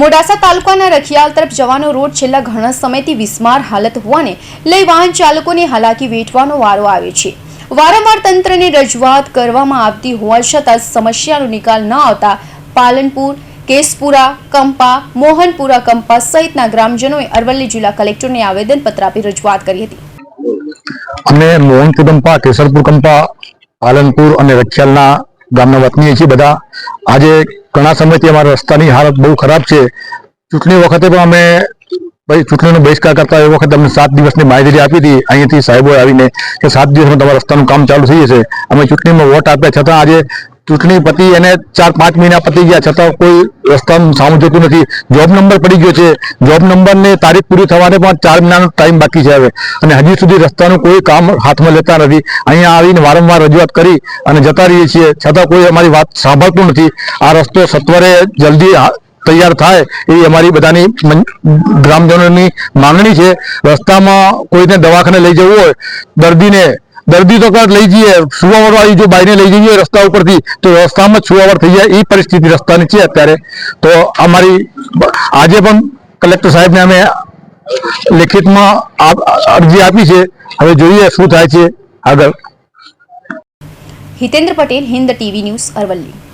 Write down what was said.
મોડાસા તાલુકાના રખિયાલ તરફ જવાનો રોડ છેલ્લા ઘણા સમયથી વિસ્માર હાલત હોવાને લઈ વાહન ચાલકોને હાલાકી વેઠવાનો વારો આવે છે. વારંવાર તંત્રને રજૂઆત કરવામાં આવતી હોવા છતાં સમસ્યાનો નિકાલ ન આવતા પાલનપુર, કેસપુરા, કંપા, મોહનપુરા, કંપા સહિતના ગ્રામજનોએ અરવલ્લી જિલ્લા કલેક્ટરને આવેદનપત્ર આપી રજૂઆત કરી હતી. અમે મોહનપુર કંપા કેસરપુર, કંપા, પાલનપુર અને રખિયાલના ગામના વતની છીએ બધા. આજે ઘણા સમયથી અમારા રસ્તાની હાલત બહુ ખરાબ છે. ચૂંટણી વખતે પણ અમે ચૂંટણીનો બહિષ્કાર કરતા એ વખતે અમને સાત દિવસની માહિતી આપી હતી. અહીંયાથી સાહેબોએ આવીને કે સાત દિવસમાં તમારા રસ્તાનું કામ ચાલુ થઈ જશે. અમે ચૂંટણીમાં વોટ આપ્યા છતાં આજે ચૂંટણી પતી એને ચાર પાંચ મહિના પતી ગયા, છતાં કોઈ રસ્તાનું સામું જોતું નથી. જોબ નંબર પડી ગયો છે. જોબ નંબરને તારીખ પૂરી થવાને પણ ચાર મહિનાનો ટાઈમ બાકી છે હવે. અને હજી સુધી રસ્તાનું કોઈ કામ હાથમાં લેતા નથી. અહીંયા આવીને વારંવાર રજૂઆત કરી અને જતા રહીએ છીએ. છતાં કોઈ અમારી વાત સાંભળતું નથી. આ રસ્તો સત્વરે જલ્દી તૈયાર થાય એવી અમારી બધાની ગ્રામજનોની માંગણી છે. રસ્તામાં કોઈને દવાખાને લઈ જવું હોય, દર્દીને દર્દી તો કદાચ લઈ જઈએ સુવાવર વાળી જો બાઈને લઈ જઈએ રસ્તા ઉપરથી, તો રસ્તામાં જ સુવાવડ થઈ જાય, એ પરિસ્થિતિ રસ્તાની છે અત્યારે. તો અમારી આજે પણ કલેક્ટર સાહેબને અમે લેખિતમાં અરજી આપી છે. હવે જોઈએ શું થાય છે આગળ. Hitendra Patel, Hind TV news Aravalli.